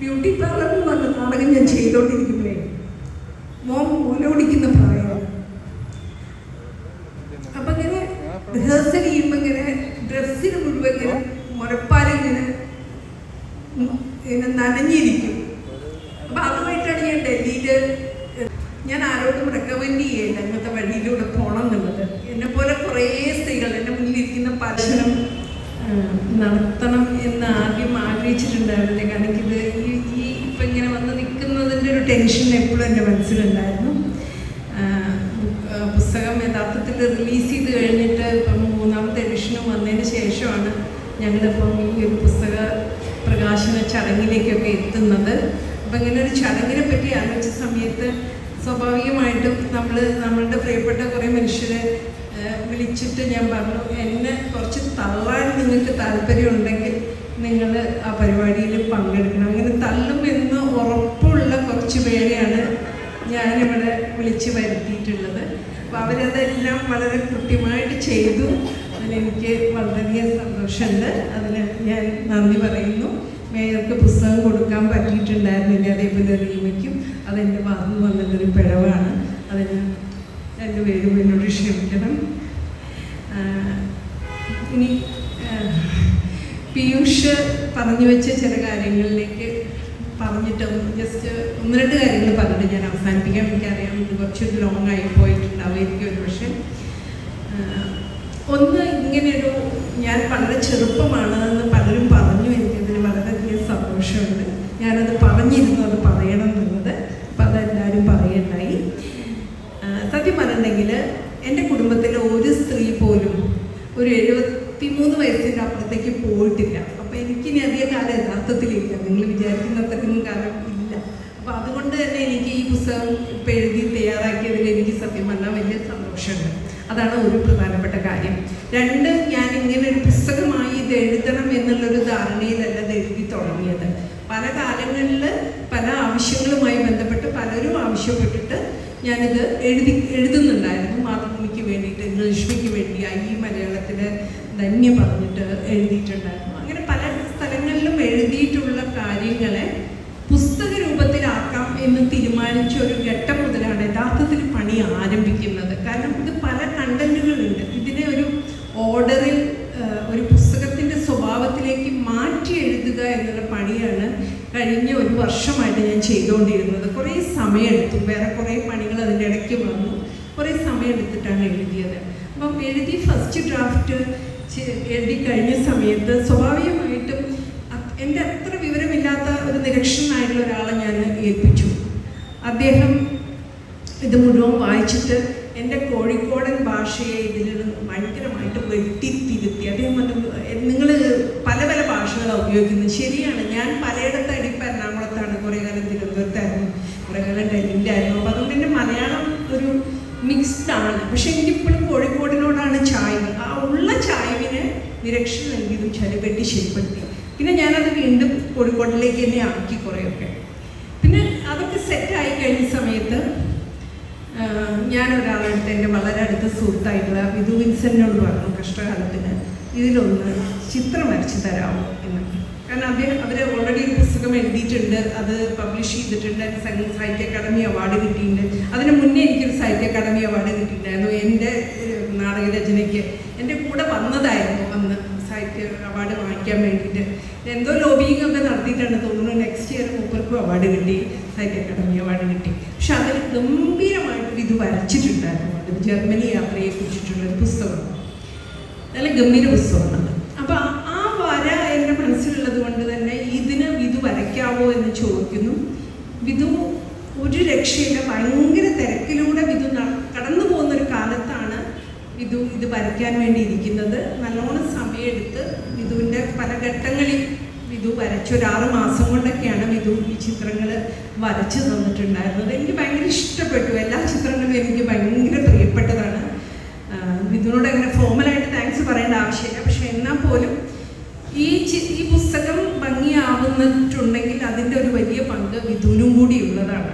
Beauty parlour എന്ന് പറഞ്ഞ നാടകം ഞാൻ ചെയ്തോണ്ടിരിക്കുമ്പോഴേ മോൻ മൂലോടിക്കുന്ന പ്രായമാണ് അപ്പൊ ഇങ്ങനെ റിഹേഴ്സൽ ചെയ്യുമ്പോ ഇങ്ങനെ ഡ്രസ്സിന് മുഴുവൻ ഇങ്ങനെ മുരപ്പാലിങ്ങനെ ഇങ്ങനെ നനഞ്ഞിരിക്കും. അപ്പൊ അതുമായിട്ടാണ് ഞാൻ ഡൽഹിയിൽ ഞാൻ ആരോടും റെക്കമെൻഡ് ചെയ്യേണ്ട അങ്ങനത്തെ വഴിയിലൂടെ പോകണം എന്നുള്ളത്. എന്നെ പോലെ കുറേ സ്ത്രീകൾ എന്റെ മുന്നിലിരിക്കുന്ന പലരും നടത്തണം എന്ന് ആദ്യം ആഗ്രഹിച്ചിട്ടുണ്ടായിരുന്നില്ല യഥാർത്ഥത്തിൽ റിലീസ് ചെയ്ത് കഴിഞ്ഞിട്ട് ഇപ്പം മൂന്നാമത്തെ എഡിഷനും വന്നതിന് ശേഷമാണ് ഞങ്ങളിപ്പം ഈ ഒരു പുസ്തക പ്രകാശന ചടങ്ങിലേക്കൊക്കെ എത്തുന്നത്. അപ്പം ഇങ്ങനെ ഒരു ചടങ്ങിനെ പറ്റി ആലോചിച്ച സമയത്ത് സ്വാഭാവികമായിട്ടും നമ്മൾ നമ്മളുടെ പ്രിയപ്പെട്ട കുറേ മനുഷ്യരെ വിളിച്ചിട്ട് ഞാൻ പറഞ്ഞു എന്നെ കുറച്ച് തള്ളാൻ നിങ്ങൾക്ക് താല്പര്യമുണ്ടെങ്കിൽ നിങ്ങൾ ആ പരിപാടിയിൽ പങ്കെടുക്കണം. അങ്ങനെ തള്ളുമെന്ന് ഉറപ്പുള്ള കുറച്ച് പേരെയാണ് ഞാനിവിടെ വിളിച്ച് വരുത്തിയിട്ടുള്ളത്. അപ്പോൾ അവരതെല്ലാം വളരെ കൃത്യമായിട്ട് ചെയ്തു. അതിലെനിക്ക് വളരെയധികം സന്തോഷമുണ്ട്. അതിന് ഞാൻ നന്ദി പറയുന്നു. മേയർക്ക് പുസ്തകം കൊടുക്കാൻ പറ്റിയിട്ടുണ്ടായിരുന്നില്ല അതേപോലെ റീമയ്ക്കും. അതെന്റെ ഭാഗത്ത് വന്നതൊരു പിഴവാണ്. അതിന് രണ്ടുപേരും എന്നോട് ക്ഷമിക്കണം. ഇനി പീയൂഷ് പറഞ്ഞു വെച്ച ചില കാര്യങ്ങളിലേക്ക് പറഞ്ഞിട്ട് ജസ്റ്റ് ഒന്ന് രണ്ട് കാര്യങ്ങൾ പറഞ്ഞിട്ട് ഞാൻ അവസാനിപ്പിക്കാൻ എനിക്കറിയാം ഇത് കുറച്ച് ലോങ് ആയി പോയിട്ടുണ്ടാവുമായിരിക്കും ഒരു പക്ഷേ ഒന്ന് ഇങ്ങനെയൊരു ഞാൻ വളരെ ചെറുപ്പമാണ് എന്ന് പലരും പറഞ്ഞു. എനിക്കതിന് വളരെയധികം സന്തോഷമുണ്ട്. ഞാനത് പറഞ്ഞിരുന്നു അത് പറയണം എന്നുള്ളത്. അപ്പം അതെല്ലാവരും പറയണ്ടായി സത്യം പറഞ്ഞിട്ടുണ്ടെങ്കിൽ എന്റെ കുടുംബത്തിലെ ഒരു സ്ത്രീ പോലും ഒരു എഴുപത്തി മൂന്ന് വയസ്സിന്റെ അപ്പുറത്തേക്ക് പോയിട്ടില്ല. എനിക്കിനി അധികം കാലം യഥാർത്ഥത്തിലില്ല. നിങ്ങൾ വിചാരിക്കുന്ന അത്രയും കാലം ഇല്ല. അപ്പോൾ അതുകൊണ്ട് തന്നെ എനിക്ക് ഈ പുസ്തകം ഇപ്പം എഴുതി തയ്യാറാക്കിയതിൽ എനിക്ക് സത്യം പറഞ്ഞാൽ വലിയ സന്തോഷമുണ്ട്. അതാണ് ഒരു പ്രധാനപ്പെട്ട കാര്യം. രണ്ട് ഞാൻ ഇങ്ങനെ ഒരു പുസ്തകമായി ഇത് എഴുതണം എന്നുള്ളൊരു ധാരണയിലല്ല ഇത് എഴുതി തുടങ്ങിയത്. പല കാലങ്ങളിൽ പല ആവശ്യങ്ങളുമായി ബന്ധപ്പെട്ട് പലരും ആവശ്യപ്പെട്ടിട്ട് ഞാനിത് എഴുതി എഴുതുന്നുണ്ടായിരുന്നു. മാതൃഭൂമിക്ക് വേണ്ടിയിട്ട് ഇംഗ്ലീഷ്മിക്ക് വേണ്ടി ഐ മലയാളത്തിൽ ധന്യ പറഞ്ഞിട്ട് എഴുതിയിട്ടുണ്ടായിരുന്നു. പുസ്തക രൂപത്തിലാക്കാം എന്ന് തീരുമാനിച്ച ഒരു ഘട്ടം മുതലാണ് യഥാർത്ഥത്തിൽ പണി ആരംഭിക്കുന്നത്. കാരണം ഇത് പല കണ്ടന്റുകളുണ്ട്. ഇതിനെ ഒരു ഓർഡറിൽ ഒരു പുസ്തകത്തിന്റെ സ്വഭാവത്തിലേക്ക് മാറ്റി എഴുതുക എന്നുള്ള പണിയാണ് കഴിഞ്ഞ ഒരു വർഷമായിട്ട് ഞാൻ ചെയ്തുകൊണ്ടിരുന്നത്. കുറേ സമയമെടുത്തു. വേറെ കുറേ പണികൾ അതിന്റെ ഇടയ്ക്ക് വന്നു. കുറേ സമയമെടുത്തിട്ടാണ് എഴുതിയത്. അപ്പം എഴുതി ഫസ്റ്റ് ഡ്രാഫ്റ്റ് എഴുതി കഴിഞ്ഞ സമയത്ത് സ്വാഭാവികമായിട്ടും എന്റെ അത്ര വിവരമില്ലാത്ത ഒരു നിരക്ഷനായിട്ടുള്ള ഒരാളെ ഞാൻ ഏൽപ്പിച്ചു. അദ്ദേഹം ഇത് മുഴുവൻ വായിച്ചിട്ട് എന്റെ കോഴിക്കോടൻ ഭാഷയെ ഇതിൽ ഭയങ്കരമായിട്ട് വെട്ടിത്തിരുത്തി. അദ്ദേഹം നിങ്ങൾ പല പല ഭാഷകളാണ് ഉപയോഗിക്കുന്നത്. ശരിയാണ് ഞാൻ പലയിടത്ത് അടിപ്പ് എറണാകുളത്താണ് കുറേ കാലം തിരുവനന്തപുരത്തായിരുന്നു കുറേ കാലം ഡൽഹിയിലായിരുന്നു. അപ്പോൾ അതുകൊണ്ട് എന്റെ മലയാളം ഒരു മിക്സ്ഡ് ആണ്. പക്ഷെ എനിക്കിപ്പോഴും കോഴിക്കോടിനോടാണ് ചായ്വ്. ആ ഉള്ള ചായ്വിന് നിരക്ഷ നൽകിയതും ചലിപെട്ടി ശരിപ്പെടുത്തി. പിന്നെ ഞാനത് വീണ്ടും കോഴിക്കോട്ടിലേക്ക് തന്നെ ആക്കി കുറേയൊക്കെ. പിന്നെ അതൊക്കെ സെറ്റായി കഴിഞ്ഞ സമയത്ത് ഞാനൊരാളടുത്ത് എന്റെ വളരെ അടുത്ത സുഹൃത്തായിട്ടുള്ള വിധു വിൻസെന്റിനോട് പറഞ്ഞു കഷ്ടകാലത്തിന് ഇതിലൊന്ന് ചിത്രം വരച്ച് തരാമോ എന്ന്. കാരണം അദ്ദേഹം അവർ ഓൾറെഡി ഒരു പുസ്തകം എഴുതിയിട്ടുണ്ട് അത് പബ്ലിഷ് ചെയ്തിട്ടുണ്ട് അതിന് സാഹിത്യ അക്കാദമി അവാർഡ് കിട്ടിയിട്ടുണ്ട്. അതിന് മുന്നേ എനിക്കൊരു സാഹിത്യ അക്കാദമി അവാർഡ് കിട്ടിയിട്ടുണ്ടായിരുന്നു. എന്റെ നാടകരചനയ്ക്ക് എന്റെ കൂടെ വന്നതായിരുന്നു അന്ന്. സാഹിത്യ അവാർഡ് വാങ്ങിക്കാൻ വേണ്ടിയിട്ട്. എന്തോ ലോബിയിങ് ഒക്കെ നടത്തിയിട്ടാണ് തോന്നുന്നു. നെക്സ്റ്റ് ഇയർ മൂപ്പർക്കും അവാർഡ് കിട്ടി. സാഹിത്യ അക്കാദമി അവാർഡ് കിട്ടി. പക്ഷെ അതിൽ ഗംഭീരമായിട്ട് ഇത് വരച്ചിട്ടുണ്ടായിരുന്നു. അത് ജർമ്മനി യാത്രയെ കുറിച്ചിട്ടുള്ള ഒരു പുസ്തകം. നല്ല ഗംഭീര പുസ്തകമാണ് അപ്പോൾ ആ വര എന്റെ മനസ്സിലുള്ളത് കൊണ്ട് തന്നെ ഇതിന് വിധു വരയ്ക്കാവോ എന്ന് ചോദിക്കുന്നു. വിധു ഒരു രക്ഷയില്ല. ഭയങ്കര തിരക്കിലൂടെ വിധു ന- കടന്നു പോകുന്ന ഒരു കാലത്താണ് വിധു ഇത് വരയ്ക്കാൻ വേണ്ടി ഇരിക്കുന്നത് നല്ലോണം സമയമെടുത്ത് വിധുവിന്റെ പല ഘട്ടങ്ങളിൽ വിധു വരച്ചു. ഒരു ആറ് മാസം കൊണ്ടൊക്കെയാണ് വിധു ഈ ചിത്രങ്ങൾ വരച്ചു തന്നിട്ടുണ്ടായിരുന്നത്. എനിക്ക് ഭയങ്കര ഇഷ്ടപ്പെട്ടു. എല്ലാ ചിത്രങ്ങളും എനിക്ക് ഭയങ്കര പ്രിയപ്പെട്ടതാണ്. വിധുവിനോട് അങ്ങനെ ഫോമലായിട്ട് താങ്ക്സ് പറയേണ്ട ആവശ്യമില്ല. പക്ഷെ എന്നാൽ പോലും ഈ ഈ പുസ്തകം ഭംഗിയാവുന്നിട്ടുണ്ടെങ്കിൽ അതിന്റെ ഒരു വലിയ പങ്ക് വിധുവിനും കൂടി ഉള്ളതാണ്.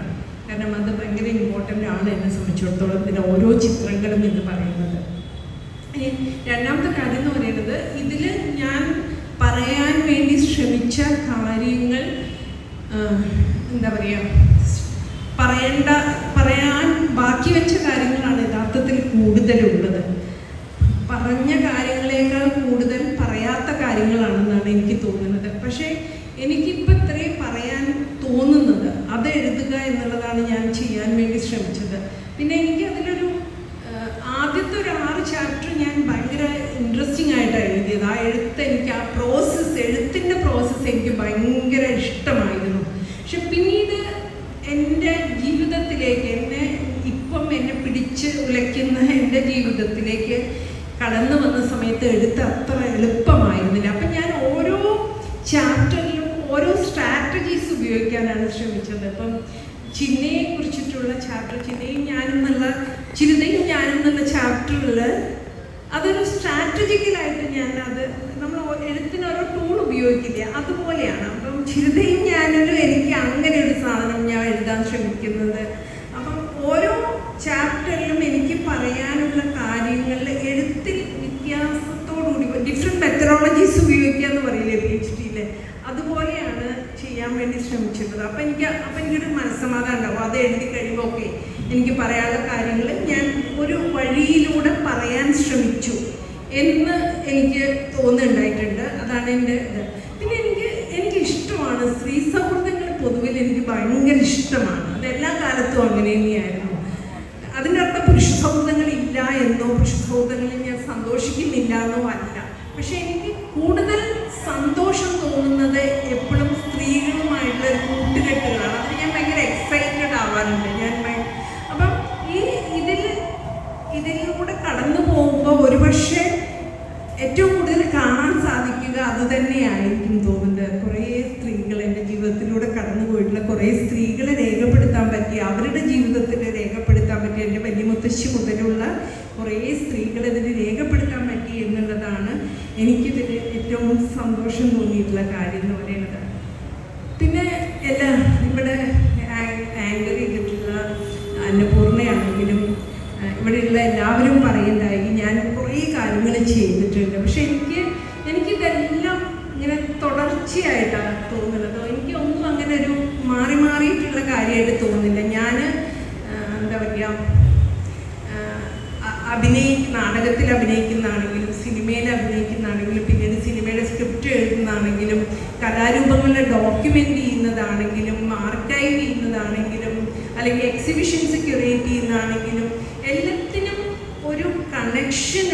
കാരണം അത് ഭയങ്കര ഇമ്പോർട്ടന്റ് ആണ് എന്നെ സംബന്ധിച്ചിടത്തോളം ഇതിന്റെ ഓരോ ചിത്രങ്ങളും എന്ന് പറയുന്നത്. രണ്ടാമത്തെ കാര്യം എന്ന് പറയുന്നത് ഇതിൽ ഞാൻ പറയാൻ വേണ്ടി ശ്രമിച്ച കാര്യങ്ങൾ എന്താ പറയുക പറയേണ്ട പറയാൻ ബാക്കി വെച്ച കാര്യങ്ങളാണ് യഥാർത്ഥത്തിൽ കൂടുതലുള്ളത്. പറഞ്ഞ കാര്യങ്ങളേക്കാൾ കൂടുതൽ പറയാത്ത കാര്യങ്ങളാണെന്നാണ് എനിക്ക് തോന്നുന്നത്. പക്ഷേ എനിക്കിപ്പോൾ ഇത്രയും പറയാൻ തോന്നുന്നത് അത് എഴുതുക എന്നുള്ളതാണ് ഞാൻ ചെയ്യാൻ വേണ്ടി ശ്രമിച്ചത് പിന്നെ എനിക്ക് അതിലൊരു ആഹ്, ആദ്യത്തെ ഒരു ആറ് ചാപ്റ്റർ ഞാൻ ഭയങ്കര ഇൻട്രസ്റ്റിംഗ് ആയിട്ടാണ് എഴുതിയത് ആ എഴുത്ത് എനിക്ക് ആ പ്രോസസ്സ് എഴുത്തിന്റെ പ്രോസസ്സ് എനിക്ക് ഭയങ്കര ഇഷ്ടമായിരുന്നു പക്ഷെ പിന്നീട് എന്റെ ജീവിതത്തിലേക്ക് എന്നെ ഇപ്പം എന്നെ പിടിച്ച് ഉലയ്ക്കുന്ന എന്റെ ജീവിതത്തിലേക്ക് കടന്നു വന്ന സമയത്ത് എടുത്ത് അത്ര എളുപ്പമായിരുന്നില്ല. അപ്പം ഞാൻ ഓരോ ചാപ്റ്ററിലും ഓരോ സ്ട്രാറ്റജീസ് ഉപയോഗിക്കാനാണ് ശ്രമിച്ചത്. ഇപ്പം ചിന്നയെ കുറിച്ചിട്ടുള്ള ചാപ്റ്റർ ചിന്നയും ഞാനും എന്നുള്ള ചിരിതയും ഞാനും എന്നുള്ള ചാപ്റ്ററിൽ അതൊരു സ്ട്രാറ്റജിക്കലായിട്ട് ഞാൻ അത് നമ്മൾ എഴുത്തിന് ഓരോ ടൂൾ ഉപയോഗിക്കില്ല അതുപോലെയാണ്. അപ്പം ചിരിതയും ഞാനൊരു എനിക്ക് അങ്ങനെ ഒരു സാധനം ഞാൻ എഴുതാൻ ശ്രമിക്കുന്നത്. അപ്പം ഓരോ ചാപ്റ്ററിലും എനിക്ക് പറയാനുള്ള കാര്യങ്ങളിൽ എഴുത്തിൽ വ്യത്യാസത്തോടുകൂടി ഡിഫറെന്റ് മെത്തഡോളജീസ് ഉപയോഗിക്കുക എന്ന് പറയില്ലേ പി എച്ച് ഡിയിൽ അതുപോലെയാണ് ചെയ്യാൻ വേണ്ടി ശ്രമിച്ചിട്ടുള്ളത് അപ്പം എനിക്ക് അപ്പം എനിക്കൊരു മനസ്സമാധാനം ഉണ്ടാവും. അത് എഴുതി കഴിയുമ്പോൾ ഓക്കെ എനിക്ക് പറയാനുള്ള കാര്യങ്ങൾ ഞാൻ ഒരു വഴിയിലൂടെ പറയാൻ ശ്രമിച്ചു എന്ന് എനിക്ക് തോന്നുന്നുണ്ടായിട്ടുണ്ട്. അതാണ് എന്റെ ഇത്. ഇഷ്ടമാണ് സ്ത്രീ സൗഹൃദങ്ങൾ പൊതുവിൽ എനിക്ക് ഭയങ്കര ഇഷ്ടമാണ്. അതെല്ലാ കാലത്തും അങ്ങനെ തന്നെയായിരുന്നു. അതിനർത്ഥം പുരുഷ സൗഹൃദങ്ങൾ ഇല്ല എന്നോ പുരുഷ സൗഹൃദങ്ങളിൽ ഞാൻ സന്തോഷിക്കുന്നില്ല എന്നോ അല്ല. പക്ഷെ എനിക്ക് കൂടുതൽ സന്തോഷം തോന്നുന്നത് എപ്പോഴും സ്ത്രീകളുമായിട്ടുള്ള ഒരു കൂട്ടുകെട്ടുകളാണ്. അതിന് ഞാൻ ഭയങ്കര എക്സൈറ്റഡ് ആവാറുണ്ട്. ഞാൻ അപ്പം ഈ ഇതിൽ ഇതിലൂടെ കടന്നു പോകുമ്പോൾ ഒരുപക്ഷെ ഏറ്റവും കൂടുതൽ കാണാൻ സാധിക്കുക അതുതന്നെയായിരിക്കും തോന്നുന്നത്. കുറേ സ്ത്രീകൾ എന്റെ ജീവിതത്തിലൂടെ കടന്നു പോയിട്ടുള്ള കുറേ സ്ത്രീകളെ രേഖപ്പെടുത്താൻ പറ്റി അവരുടെ ജീവിതത്തിൽ രേഖപ്പെടുത്താൻ പറ്റി എന്റെ മുത്തശ്ശി മുതലുള്ള കുറേ സ്ത്രീകളെ ഇതിന് രേഖപ്പെടുത്താൻ പറ്റി എന്നുള്ളതാണ് എനിക്കിതിൽ ഏറ്റവും സന്തോഷം തോന്നിയിട്ടുള്ള കാര്യം എന്ന് പറയുന്നത്. പിന്നെ എല്ലാ ഇവിടെ ആങ്കർ ചെയ്തിട്ടുള്ള അന്നപൂർണയാണെങ്കിലും ഇവിടെയുള്ള എല്ലാവരും പറയുന്നതായി ഞാൻ കുറേ കാര്യങ്ങൾ ചെയ്തിട്ടുണ്ട്. പക്ഷെ എനിക്ക് എനിക്കിതെല്ലാം ഇങ്ങനെ തുടർച്ചയായിട്ടാണ്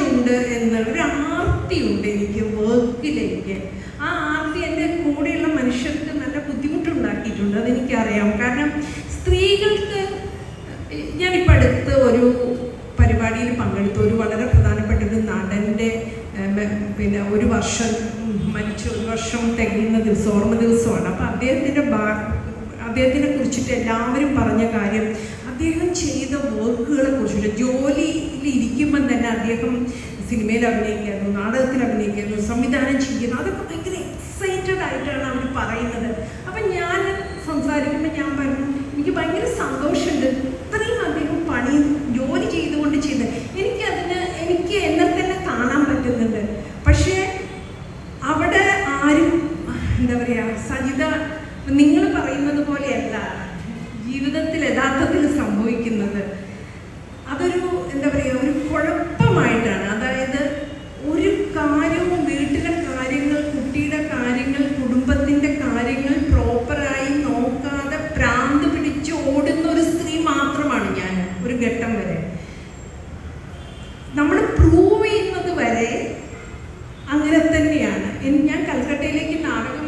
ഉണ്ട് എന്നുള്ള ഒരു ആർത്തിയുണ്ട് എനിക്ക് വർക്കിലേക്ക് ആ ആർത്തി എന്റെ കൂടെയുള്ള മനുഷ്യർക്ക് നല്ല ബുദ്ധിമുട്ടുണ്ടാക്കിയിട്ടുണ്ട് അതെനിക്കറിയാം. കാരണം സ്ത്രീകൾക്ക് ഞാനിപ്പോൾ അടുത്ത് ഒരു പരിപാടിയിൽ പങ്കെടുത്തു ഒരു വളരെ പ്രധാനപ്പെട്ട ഒരു നടന്റെ പിന്നെ ഒരു വർഷം മരിച്ച ഒരു വർഷം തികയുന്ന ദിവസം ഓർമ്മ ദിവസമാണ്. അപ്പം അദ്ദേഹത്തിന്റെ അദ്ദേഹത്തിനെ കുറിച്ചിട്ട് എല്ലാവരും പറഞ്ഞ കാര്യം അദ്ദേഹം ചെയ്ത വർക്കുകളെ കുറിച്ചിട്ട് ജോലിയിൽ ഇരിക്കുമ്പം തന്നെ അദ്ദേഹം സിനിമയിൽ അഭിനയിക്കുന്നു നാടകത്തിൽ അഭിനയിക്കുന്നു സംവിധാനം ചെയ്യുന്നു. അതൊക്കെ ഭയങ്കര എക്സൈറ്റഡ് ആയിട്ടാണ് അവർ പറയുന്നത്. അപ്പം ഞാൻ സംസാരിക്കുമ്പോൾ ഞാൻ പറഞ്ഞു എനിക്ക് ഭയങ്കര സന്തോഷമുണ്ട്. ഇത്രയും അദ്ദേഹം പണി ജോലി ചെയ്തുകൊണ്ട് ചെയ്ത്. എനിക്കതിന് എനിക്ക് എന്നെ തന്നെ കാണാൻ പറ്റുന്നുണ്ട് പക്ഷേ അവിടെ ആരും എന്താ പറയുക സജിത നിങ്ങൾ പറയുന്നത് പോലെയല്ല ജീവിതത്തിൽ യഥാർത്ഥത്തിൽ സംഭവിക്കുന്നത് അതൊരു എന്താ പറയുക ഒരു കുഴപ്പമായിട്ടാണ് അതായത് ഒരു കാര്യവും വീട്ടിലെ കാര്യങ്ങൾ കുട്ടിയുടെ കാര്യങ്ങൾ കുടുംബത്തിന്റെ കാര്യങ്ങൾ പ്രോപ്പറായി നോക്കാതെ ഭ്രാന്ത് പിടിച്ച് ഓടുന്ന ഒരു സ്ത്രീ മാത്രമാണ് ഞാൻ ഒരു ഘട്ടം വരെ നമ്മൾ പ്രൂവ് ചെയ്യുന്നത് വരെ അങ്ങനെ തന്നെയാണ് എൻ- ഞാൻ കൽക്കട്ടയിലേക്ക് നാടകം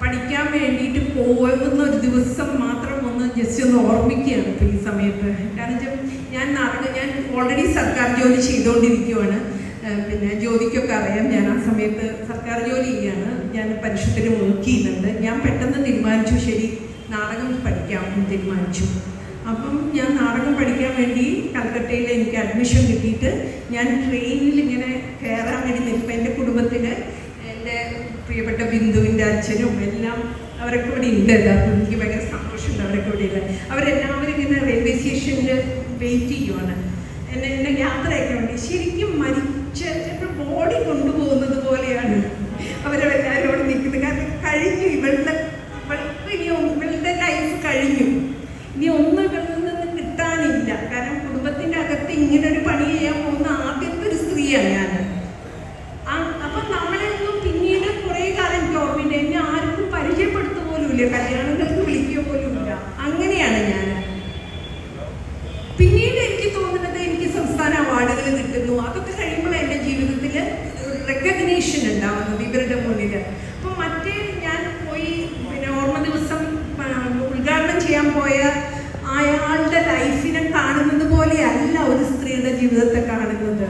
പഠിക്കാൻ വേണ്ടിയിട്ട് പോകുന്ന ഒരു ദിവസം മാത്രം ഒന്ന് ജസ്റ്റ് ഒന്ന് ഓർമ്മിക്കുകയാണ് ഇപ്പോൾ ഈ സമയത്ത് കാരണം വെച്ചാൽ ഞാൻ നാടകം ഞാൻ ഓൾറെഡി സർക്കാർ ജോലി ചെയ്തുകൊണ്ടിരിക്കുവാണ് ഏഹ് പിന്നെ ജ്യോതിക്കൊക്കെ അറിയാം. ഞാൻ ആ സമയത്ത് സർക്കാർ ജോലി ചെയ്യാണ് ഞാൻ പരിഷത്തിന് വർക്ക് ചെയ്യുന്നുണ്ട് ഞാൻ പെട്ടെന്ന് തീരുമാനിച്ചു. ശരി നാടകം പഠിക്കാം തീരുമാനിച്ചു. അപ്പം ഞാൻ നാടകം പഠിക്കാൻ വേണ്ടി കൽക്കട്ടയിൽ എനിക്ക് അഡ്മിഷൻ കിട്ടിയിട്ട് ഞാൻ ട്രെയിനിൽ ഇങ്ങനെ കയറാൻ വേണ്ടി നിൽക്കും എന്റെ കുടുംബത്തിൽ എന്റെ പ്രിയപ്പെട്ട ബിന്ദുവിന്റെ അച്ഛനും എല്ലാം അവരൊക്കെ ഇവിടെ ഉണ്ട്. എനിക്ക് ഭയങ്കര സന്തോഷമുണ്ട് അവരൊക്കെ ഇവിടെ ഇല്ല. അവരെല്ലാവരും ഇങ്ങനെ റെയിൽവേ സ്റ്റേഷനിൽ വെയിറ്റ് ചെയ്യുവാണ്. എന്നെ എന്നെ യാത്രയൊക്കെ ഉണ്ട് ശരിക്കും ചിലപ്പോൾ ബോഡി കൊണ്ടുപോകുന്നത് പോലെയാണ് അവരവരെല്ലാവരും അവിടെ നിൽക്കുന്നത്. കാരണം കഴിഞ്ഞു ഇവളുടെ ഇവൾക്ക് ഇനി ഇവളുടെ ലൈഫ് കഴിഞ്ഞു. ഇനി ഒന്നും ഇവളിൽ നിന്ന് കിട്ടാനില്ല. കാരണം കുടുംബത്തിന്റെ അകത്ത് ഇങ്ങനെ ഒരു പണി ചെയ്യാൻ പോകുന്ന ആദ്യത്തെ ഒരു സ്ത്രീയാണ് ഞാൻ അപ്പൊ നമ്മളെന്നും പിന്നീട് കുറേ കാലം ടോപ്പിന്റെ എന്നെ ആർക്കും പരിചയപ്പെടുത്തു പോലും ഇല്ല കല്യാണങ്ങൾക്ക് വിളിക്കുക പോലും ഇല്ല അങ്ങനെയാണ് ഞാൻ പിന്നീട് എനിക്ക് തോന്നുന്നത് എനിക്ക് സംസ്ഥാന അവാർഡുകൾ കിട്ടുന്നു. അതൊക്കെ കഴിയുമ്പോൾ റെക്കഗ്നീഷൻ ഉണ്ടാവുന്നത് ഇവരുടെ മുന്നിൽ അപ്പം മറ്റേ ഞാൻ പോയി പിന്നെ ഓർമ്മ ദിവസം ഉദ്ഘാടനം ചെയ്യാൻ പോയ അയാളുടെ ലൈഫിനെ കാണുന്നത് പോലെയല്ല ഒരു സ്ത്രീയുടെ ജീവിതത്തെ കാണുന്നത്.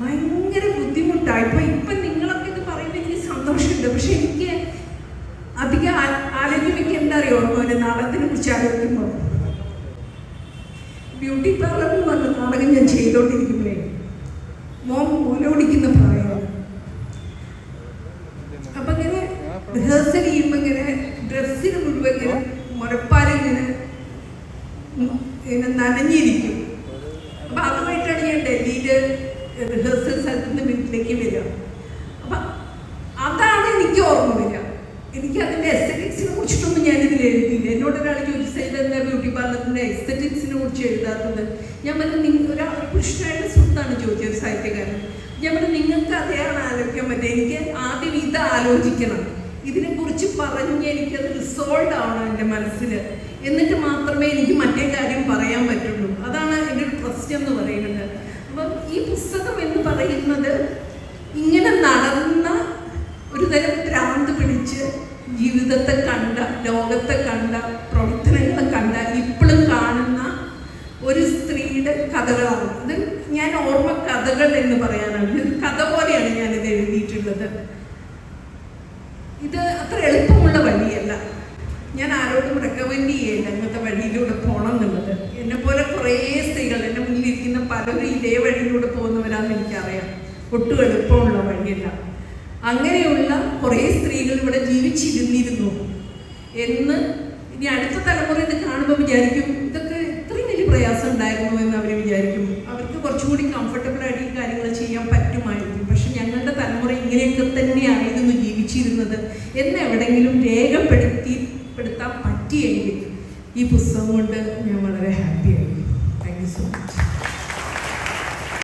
ഭയങ്കര ബുദ്ധിമുട്ടാണ്. ഇപ്പൊ ഇപ്പൊ നിങ്ങളൊക്കെ ഇത് പറയുമ്പോൾ എനിക്ക് സന്തോഷമുണ്ട്. പക്ഷെ എനിക്ക് അധികം ആലോചിക്കുമ്പോൾ എന്താ അറിയോ? ഒരു നാടകത്തിനെ കുറിച്ച് ആലോചിക്കുമ്പോൾ ബ്യൂട്ടി പാർലർ എന്ന് പറഞ്ഞ നാടകം ഞാൻ ചെയ്തോണ്ടിരിക്കുമ്പോഴേ മോൻ മുലോടിക്കുന്ന പ്രായമാണ് അപ്പൊ ഇങ്ങനെ റിഹേഴ്സൽ ചെയ്യുമ്പോ ഇങ്ങനെ ഡ്രസ്സിന് മുഴുവൻ ഇങ്ങനെ മുരപ്പാലിങ്ങനെ ഇങ്ങനെ നനഞ്ഞിരിക്കും. അപ്പൊ അതുമായിട്ടാണ് ഞാൻ ഡൽഹിയിൽ റിഹേഴ്സൽ സ്ഥലത്ത് നിന്ന് വീട്ടിലേക്ക് വരിക. അപ്പൊ അതാണ് എനിക്ക് ഓർമ്മ വരിക. എനിക്ക് അതിന്റെ എസ്തറ്റിക്സിനെ കുറിച്ചിട്ടൊന്നും ഞാൻ ഇതിൽ എഴുതിയില്ല. എന്നോട് ഒരാൾ ചോദിച്ചത് എന്താ ബ്യൂട്ടി പാർലറിന്റെ എസ്തറ്റിക്സിനെ കുറിച്ച് എഴുതാത്തത്? ഞാൻ പറഞ്ഞു നിങ്ങൾ ഒരാൾ പുരുഷനായിട്ട് സുഹൃത്താണ് ചോദിച്ചത് സാഹിത്യകാരൻ. ഞാൻ പറഞ്ഞു നിങ്ങൾക്ക് അതെയാണ് ആലോചിക്കാൻ പറ്റുക. എനിക്ക് ആദ്യം ഇത് ആലോചിക്കണം. ഇതിനെ കുറിച്ച് പറഞ്ഞ് എനിക്കത് റിസോൾവ് ആവണം എന്റെ മനസ്സിൽ എന്നിട്ട് മാത്രമേ എനിക്ക് മറ്റേ കാര്യം പറയാൻ പറ്റുള്ളൂ. അതാണ് എന്റെ ഒരു പ്രശ്നം എന്ന് പറയുന്നത്. അപ്പം ഈ പുസ്തകം എന്ന് പറയുന്നത് ഇങ്ങനെ നടന്ന ഒരു തരം ഭ്രാന്ത് പിടിച്ച് ജീവിതത്തെ കണ്ട ലോകത്തെ കണ്ട പ്രവർത്തനങ്ങളെ കണ്ട ഇപ്പോഴും കാണുന്ന ഒരു സ്ത്രീയുടെ കഥകളാണ്. ഇത് ഞാൻ ഓർമ്മ കഥകൾ എന്ന് പറയാനാണ്. കഥ പോലെയാണ് ഞാനിത് എഴുതിയിട്ടുള്ളത്. ഇത് അത്ര എളുപ്പമുള്ള വഴിയല്ല. ഞാൻ ആരോടും റെക്കമെൻഡ് ചെയ്യേണ്ട ഇങ്ങനത്തെ വഴിയിലൂടെ പോകണം എന്നുള്ളത്. എന്നെ പോലെ കുറേ സ്ത്രീകൾ എന്റെ മുന്നിലിരിക്കുന്ന പലരും ഇതേ വഴിയിലൂടെ പോകുന്നവരാണെന്ന് എനിക്കറിയാം. ഒട്ടും എളുപ്പമുള്ള വഴിയല്ല. അങ്ങനെയുള്ള കുറേ സ്ത്രീകൾ ഇവിടെ ജീവിച്ചിരുന്നിരുന്നു. എന്ന് ഇനി അടുത്ത തലമുറ ഇത് കാണുമ്പോൾ വിചാരിക്കും ഇതൊക്കെ ഇത്രയും വലിയ പ്രയാസം ഉണ്ടായിരുന്നു എന്ന് അവർ വിചാരിക്കും. അവർക്ക് കുറച്ചുകൂടി കംഫർട്ടബിൾ ആയിട്ട് ഈ കാര്യങ്ങൾ ചെയ്യാൻ പറ്റുമായിരിക്കും. പക്ഷെ ഞങ്ങളുടെ തലമുറ ഇങ്ങനെയൊക്കെ തന്നെയായിരുന്നു ജീവിച്ചിരുന്നത് എന്ന് എവിടെയെങ്കിലും രേഖപ്പെടുത്തി പെടുത്താൻ പറ്റിയെങ്കിൽ ഈ പുസ്തകം കൊണ്ട് ഞാൻ വളരെ മച്ച്